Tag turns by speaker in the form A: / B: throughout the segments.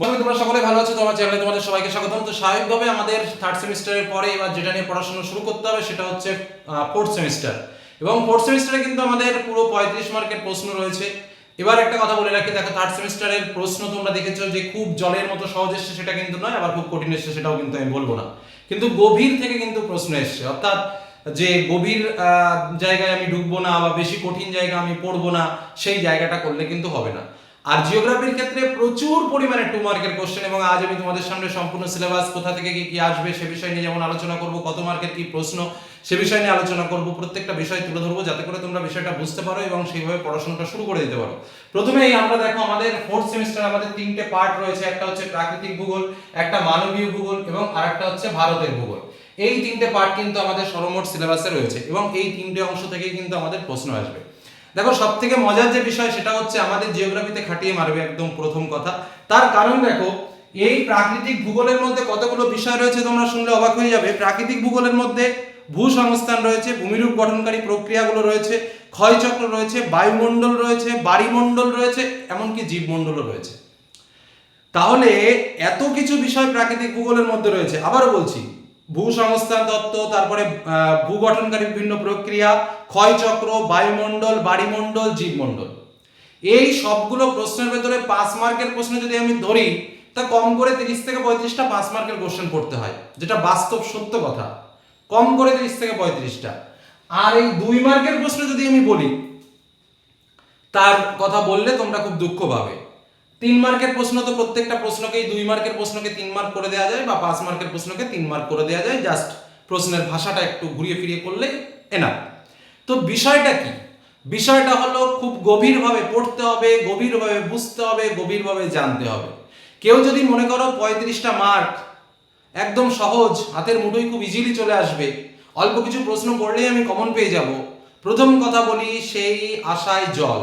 A: বন্ধু তোমরা সকলে ভালো আছো? তোমার চ্যানেলে তোমাদের সবাইকে স্বাগতম। তো স্বাভাবিকভাবে আমাদের থার্ড সেমিস্টারের পরে এবার যেটা নিয়ে পড়াশোনা শুরু করতে হবে সেটা হচ্ছে ফোর্থ সেমিস্টার এবং ফোর্থ সেমিস্টারে কিন্তু আমাদের পুরো পঁয়ত্রিশ মার্কের প্রশ্ন রয়েছে। এবার একটা কথা বলে রাখি, দেখো থার্ড সেমিস্টারের প্রশ্ন তোমরা দেখেছ যে খুব জলের মতো সহজ এসছে সেটা কিন্তু নয়, আবার খুব কঠিন এসছে সেটাও কিন্তু আমি বলব না। কিন্তু গভীর থেকে কিন্তু প্রশ্ন এসছে। অর্থাৎ যে গভীর জায়গায় আমি ঢুকবো না বা বেশি কঠিন জায়গা আমি পড়ব না, সেই জায়গাটা করলে কিন্তু হবে না। আর জিওগ্রাফির ক্ষেত্রে প্রচুর পরিমাণে টু মার্কের কোশ্চেন এবং আজ আমি তোমাদের সামনে সম্পূর্ণ সিলেবাস কোথা থেকে কি কি আসবে সে বিষয় নিয়ে যেমন আলোচনা করব, কত মার্কের কি প্রশ্ন, সে বিষয় নিয়ে আলোচনা করব, প্রত্যেকটা বিষয় তুলে ধরবো যাতে করে তোমরা বিষয়টা বুঝতে পারো এবং সেইভাবে পড়াশোনাটা শুরু করে দিতে পারো। প্রথমেই আমরা দেখো আমাদের ফোর্থ সেমিস্টার আমাদের তিনটে পার্ট রয়েছে, একটা হচ্ছে প্রাকৃতিক ভূগোল, একটা মানবীয় ভূগোল, এবং আরেকটা হচ্ছে ভারতের ভূগোল। এই তিনটে পার্ট কিন্তু আমাদের সর্বমোট সিলেবাসে রয়েছে, এবং এই তিনটে অংশ থেকেই কিন্তু আমাদের প্রশ্ন আসবে। দেখো সব থেকে মজার যে বিষয় সেটা হচ্ছে আমাদের জিওগ্রাফিতে খাটিয়ে মারবে একদম প্রথম কথা। তার কারণ দেখো, এই প্রাকৃতিক ভূগোলের মধ্যে কতগুলো বিষয় রয়েছে তোমরা শুনলে অবাক হয়ে যাবে। প্রাকৃতিক ভূগোলের মধ্যে ভূসংস্থান রয়েছে, ভূমিরূপ গঠনকারী প্রক্রিয়াগুলো রয়েছে, ক্ষয়চক্র রয়েছে, বায়ুমণ্ডল রয়েছে বাড়িমণ্ডল রয়েছে, এমনকি জীবমণ্ডলও রয়েছে। তাহলে এত কিছু বিষয় প্রাকৃতিক ভূগোলের মধ্যে রয়েছে। আবারও বলছি ভূসংস্থান তত্ত্ব তারপরে ভূগঠনকারী বিভিন্ন প্রক্রিয়া, ক্ষয়চক্র, বায়ুমণ্ডল, বাড়িমণ্ডল, জীবমণ্ডল। এই সবগুলো প্রশ্নের ভেতরে পাঁচ মার্কের প্রশ্ন যদি আমি ধরি, তা কম করে তিরিশ থেকে পঁয়ত্রিশটা পাঁচ মার্কের কোশ্চেন পড়তে হয়, যেটা বাস্তব সত্য কথা। কম করে তিরিশ থেকে পঁয়ত্রিশটা। আর এই দুই মার্কের প্রশ্ন যদি আমি বলি, তার কথা বললে তোমরা খুব দুঃখ পাবে। তিন মার্কের প্রশ্ন তো প্রত্যেকটা প্রশ্নকেই দুই মার্কের প্রশ্নকে তিন মার্ক করে দেওয়া যায় বা পাঁচ মার্কের প্রশ্নকে তিন মার্ক করে দেওয়া যায়। জাস্ট প্রশ্নের ভাষাটা একটু ঘুরিয়ে ফিরিয়ে করলে এনা তো বিষয়টা কি? বিষয়টা হলো খুব গভীরভাবে পড়তে হবে, গভীরভাবে বুঝতে হবে, গভীরভাবে জানতে হবে। কেউ যদি মনে করো পঁয়ত্রিশটা মার্ক একদম সহজ, হাতের মুঠোই খুব ইজিলি চলে আসবে, অল্প কিছু প্রশ্ন পড়লেই আমি কমন পেয়ে যাব। প্রথম কথা বলি, সেই আশায় জল।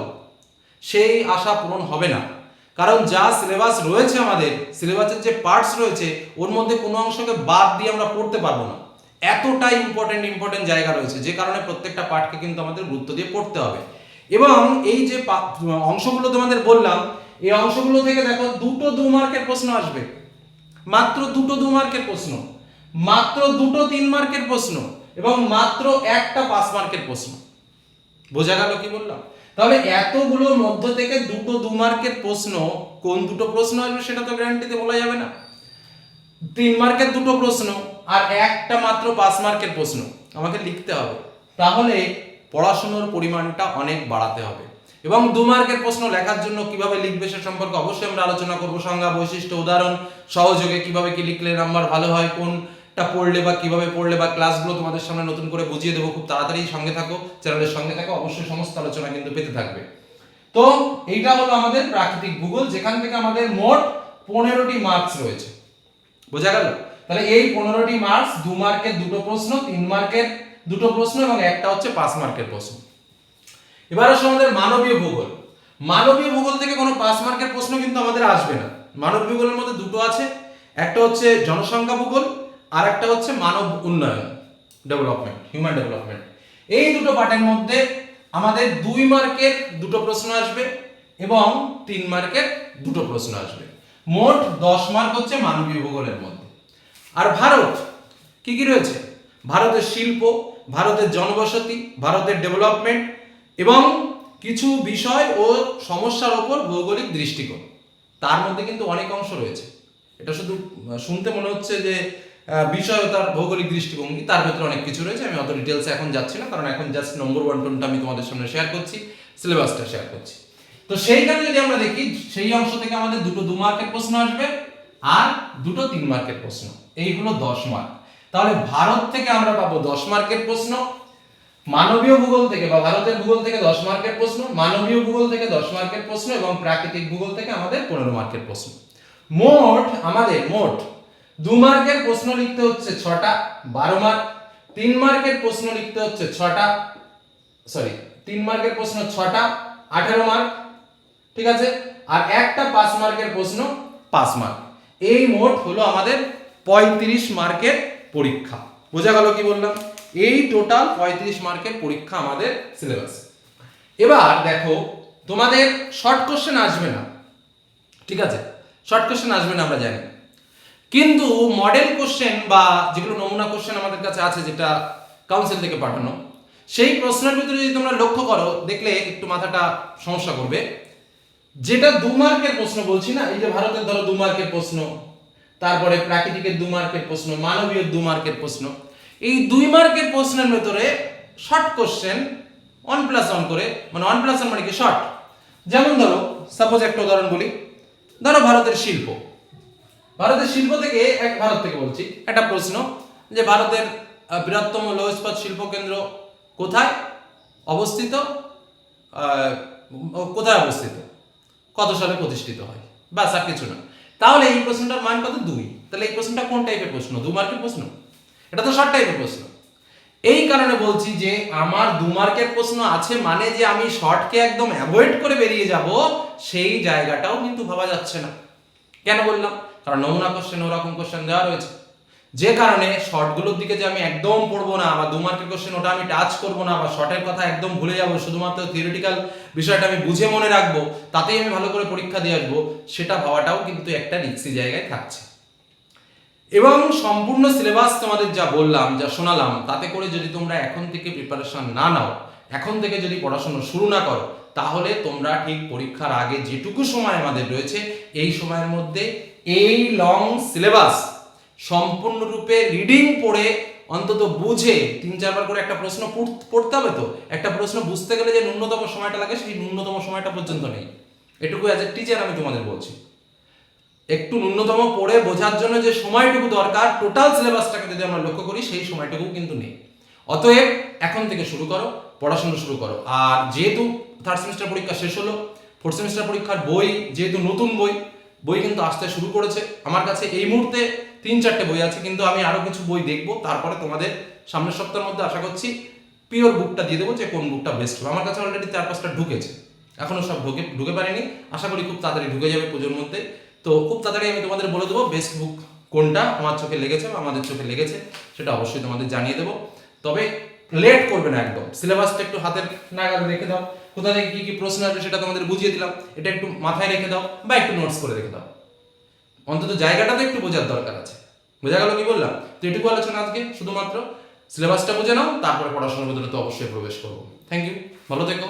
A: সেই আশা পূরণ হবে না। কারণ যা সিলেবাস রয়েছে আমাদের সিলেবাসের যে পার্টস রয়েছে, ওর মধ্যে কোনো অংশকে বাদ দিয়ে আমরা পড়তে পারব না। এতটাই ইম্পর্টেন্ট ইম্পর্টেন্ট জায়গা রয়েছে, যে কারণে প্রত্যেকটা পার্টকে কিন্তু আমাদের গুরুত্ব দিয়ে পড়তে হবে। এবং এই যে অংশগুলো তোমাদের বললাম, এই অংশগুলো থেকে দেখো দুটো দু মার্কের প্রশ্ন আসবে। মাত্র দুটো দু মার্কের প্রশ্ন। মাত্র দুটো তিন মার্কের প্রশ্ন এবং মাত্র একটা পাঁচ মার্কের প্রশ্ন। বোঝা গেল কি বললাম? তাহলে এতগুলোর মধ্য থেকে দুটো দু মার্কের প্রশ্ন, কোন দুটো প্রশ্ন আসবে সেটা তো গ্যারান্টিতে বলা যাবে না। তিন মার্কের দুটো প্রশ্ন আর একটা মাত্র পাঁচ মার্কের প্রশ্ন, আমাকে লিখতে হবে। তাহলে পড়াশোনার পরিমাণটা অনেক বাড়াতে হবে। এবং দু মার্কের প্রশ্ন লেখার জন্য কীভাবে লিখবে সে সম্পর্কে অবশ্যই আমরা আলোচনা করব। সংজ্ঞা, বৈশিষ্ট্য, উদাহরণ, সহযোগে কীভাবে কি লিখলে নাম্বার ভালো হয় কোনটা পড়লে বা কীভাবে পড়লে বা ক্লাসগুলো তোমাদের সামনে নতুন করে বুঝিয়ে দেবো, খুব তাড়াতাড়ি সঙ্গে থাকো চ্যানেলের সঙ্গে থাকো, অবশ্যই সমস্ত আলোচনা কিন্তু পেতে থাকবে। তো এইটা হলো আমাদের প্রাকৃতিক ভূগোল, যেখান থেকে আমাদের মোট পনেরোটি মার্কস রয়েছে। বোঝা গেল? তাহলে এই পনেরোটি মার্কস দু মার্কের দুটো প্রশ্ন, তিন মার্কের দুটো প্রশ্ন এবং একটা হচ্ছে পাঁচ মার্কের প্রশ্ন। এবার আসলে আমাদের মানবীয় ভূগোল। মানবীয় ভূগোল থেকে কোনো পাঁচ মার্কের প্রশ্ন কিন্তু আমাদের আসবে না। মানব ভূগোলের মধ্যে দুটো আছে, একটা হচ্ছে জনসংখ্যা ভূগোল আর একটা হচ্ছে মানব উন্নয়ন ডেভেলপমেন্ট হিউম্যান ডেভেলপমেন্ট এই দুটো পার্টের মধ্যে আমাদের দুই মার্কের দুটো প্রশ্ন আসবে এবং তিন মার্কের দুটো প্রশ্ন আসবে। মোট দশ মার্ক হচ্ছে মানবীয় ভূগোলের মধ্যে। আর ভারত, কি কি রয়েছে? ভারতের শিল্প, ভারতের জনবসতি, ভারতের ডেভেলপমেন্ট এবং কিছু বিষয় ও সমস্যার ওপর ভৌগোলিক দৃষ্টিকোণ। তার মধ্যে কিন্তু অনেক অংশ রয়েছে। এটা শুধু, শুনতে মনে হচ্ছে যে বিষয় তার ভৌগোলিক দৃষ্টিভঙ্গি, তার ভেতরে অনেক কিছু রয়েছে, আমি অত ডিটেলসে এখন যাচ্ছি না, কারণ এখন জাস্ট নম্বর ওয়ানটনটা আমি তোমাদের সামনে শেয়ার করছি সিলেবাসটা শেয়ার করছি। তো সেইখানে যদি আমরা দেখি, সেই অংশ থেকে আমাদের দুটো দু মার্কের প্রশ্ন আসবে আর দুটো তিন মার্কের প্রশ্ন। এই দশ মার্ক তাহলে ভারত থেকে আমরা পাবো দশ মার্কের প্রশ্ন, মানবীয় ভূগোল থেকে বা ভারতের ভূগোল থেকে দশ মার্কের প্রশ্ন, মানবীয় ভূগোল থেকে দশ মার্কের প্রশ্ন এবং প্রাকৃতিক ভূগোল থেকে আমাদের পনেরো মার্কের প্রশ্ন। মোট আমাদের, মোট দু মার্কের প্রশ্ন লিখতে হচ্ছে ছটা, বারো মার্ক। তিন মার্কের প্রশ্ন লিখতে হচ্ছে ছটা সরি তিন মার্কের প্রশ্ন ছটা, আঠেরো মার্ক। ঠিক আছে? আর একটা পাঁচ মার্কের প্রশ্ন পাঁচ মার্ক। এই মোট হলো আমাদের পঁয়ত্রিশ মার্কের পরীক্ষা। বোঝা গেল কি বললাম? এই টোটাল পঁয়ত্রিশ মার্কের পরীক্ষা আমাদের সিলেবাস। এবার দেখো, তোমাদের শর্ট কোশ্চেন আসবে না। ঠিক আছে? শর্ট কোশ্চেন আসবে না, আমরা জানি। কিন্তু মডেল কোশ্চেন বা যেগুলো নমুনা কোশ্চেন আমাদের কাছে আছে যেটা কাউন্সিল থেকে পাঠানো, সেই প্রশ্নের ভিতরে যদি তোমরা লক্ষ্য করো, দেখলে একটু মাথাটা সমস্যা করবে। যেটা দু মার্কের প্রশ্ন বলছি না, এই যে ভারতের ধরো দু মার্কের প্রশ্ন, তারপরে প্রাকৃতিকের দু মার্কের প্রশ্ন, মানবীয় দু মার্কের প্রশ্ন, এই দুই মার্কের প্রশ্নের ভেতরে short question one plus one করে মানে ওয়ান প্লাস ওয়ান মানে কি শর্ট যেমন ধরো সাপোজ একটা উদাহরণ বলি, ধরো ভারতের শিল্প। ভারতের শিল্প থেকে এক ভারত থেকে বলছি। একটা প্রশ্ন, যে ভারতের বৃহত্তম লৌহ ইস্পাত শিল্প কেন্দ্র কোথায় অবস্থিত? কোথায় অবস্থিত? কত সালে প্রতিষ্ঠিত হয়? বাস আর কিছু না। তাহলে এই প্রশ্নটার মান কত? দুই। তাহলে এই প্রশ্নটা কোন টাইপের প্রশ্ন? দু মার্কের প্রশ্ন? এটা তো শর্ট টাইপের প্রশ্ন। এই কারণে বলছি যে আমার দু মার্কের প্রশ্ন আছে মানে যে আমি শর্টকে একদম অ্যাভয়েড করে বেরিয়ে যাব, সেই জায়গাটাও কিন্তু ভাবা যাচ্ছে না। কেন বললাম? কারণ নমুনা কোশ্চেন ওরকম কোশ্চেন দেওয়া রয়েছে। যে কারণে শর্টগুলোর দিকে যে আমি একদম পড়ব না বা দু মার্কের কোশ্চেন ওটা আমি টাচ করব না বা শর্টের কথা একদম ভুলে যাব, শুধুমাত্র থিওরিটিক্যাল বিষয়টা আমি বুঝে মনে রাখব, তাতেই আমি ভালো করে পরীক্ষা দিয়ে আসব, সেটা ভাবাটাও কিন্তু একটা রিক্সি জায়গায় থাকছে। এবং সম্পূর্ণ সিলেবাস তোমাদের যা বললাম, যা শোনালাম, তাতে করে যদি তোমরা এখন থেকে প্রিপারেশন না নাও, এখন থেকে যদি পড়াশোনা শুরু না করো, তাহলে তোমরা ঠিক পরীক্ষার আগে যেটুকু সময় আমাদের রয়েছে, এই সময়ের মধ্যে এই লং সিলেবাস সম্পূর্ণরূপে রিডিং পড়ে অন্তত বুঝে তিন চারবার করে একটা প্রশ্ন পড়- পড়তে হবে তো? একটা প্রশ্ন বুঝতে গেলে যে ন্যূনতম সময়টা লাগে সেই ন্যূনতম সময়টা পর্যন্ত নেই। এটুকু অ্যাজ এ টিচার আমি তোমাদের বলছি। একটু ন্যূনতম পড়ে বোঝার জন্য যে সময়টুকু দরকার টোটাল সিলেবাসটাকে যদি আমরা লক্ষ্য করি, সেই সময়টুকু কিন্তু নেই। অতএব এখন থেকে শুরু করো, পড়াশোনা শুরু করো। আর যেহেতু থার্ড সেমিস্টার পরীক্ষা শেষ হলো ফোর্থ সেমিস্টার পরীক্ষার বই, যেহেতু নতুন বই বই কিন্তু আসতে শুরু করেছে। আমার কাছে এই মুহূর্তে তিন চারটে বই আছে, কিন্তু আমি আরও কিছু বই দেখব। তারপরে তোমাদের সামনের সপ্তাহের মধ্যে আশা করছি পিওর বুকটা দিয়ে দেবো যে কোন বুকটা বেস্ট হবে। আমার কাছে অলরেডি চার পাঁচটা ঢুকেছে। এখনও সব ঢুকে ঢুকে পারিনি। আশা করি খুব তাড়াতাড়ি ঢুকে যাবে পুজোর মধ্যে। তো খুব তাড়াতাড়ি আমি তোমাদের বলে দেবো বেস্ট বুক কোনটা। আমার চোখে লেগেছে বা আমাদের চোখে লেগেছে, সেটা অবশ্যই তোমাদের জানিয়ে দেবো। তবে লেট করবে না একদম। সিলেবাসটা একটু হাতের নাগালে রেখে দাও। কোথা থেকে কী কি প্রশ্ন আসবে সেটা তোমাদের বুঝিয়ে দিলাম। এটা একটু মাথায় রেখে দাও বা একটু নোটস করে রেখে দাও। অন্তত জায়গাটা তো একটু বোঝার দরকার আছে। বোঝা গেল কি বললাম? তো এটুকু আলোচনা আজকে শুধুমাত্র সিলেবাসটা বুঝে নাও, তারপরে পড়াশোনার ভিতরে তো অবশ্যই প্রবেশ করব। থ্যাংক ইউ ভালো থেকো।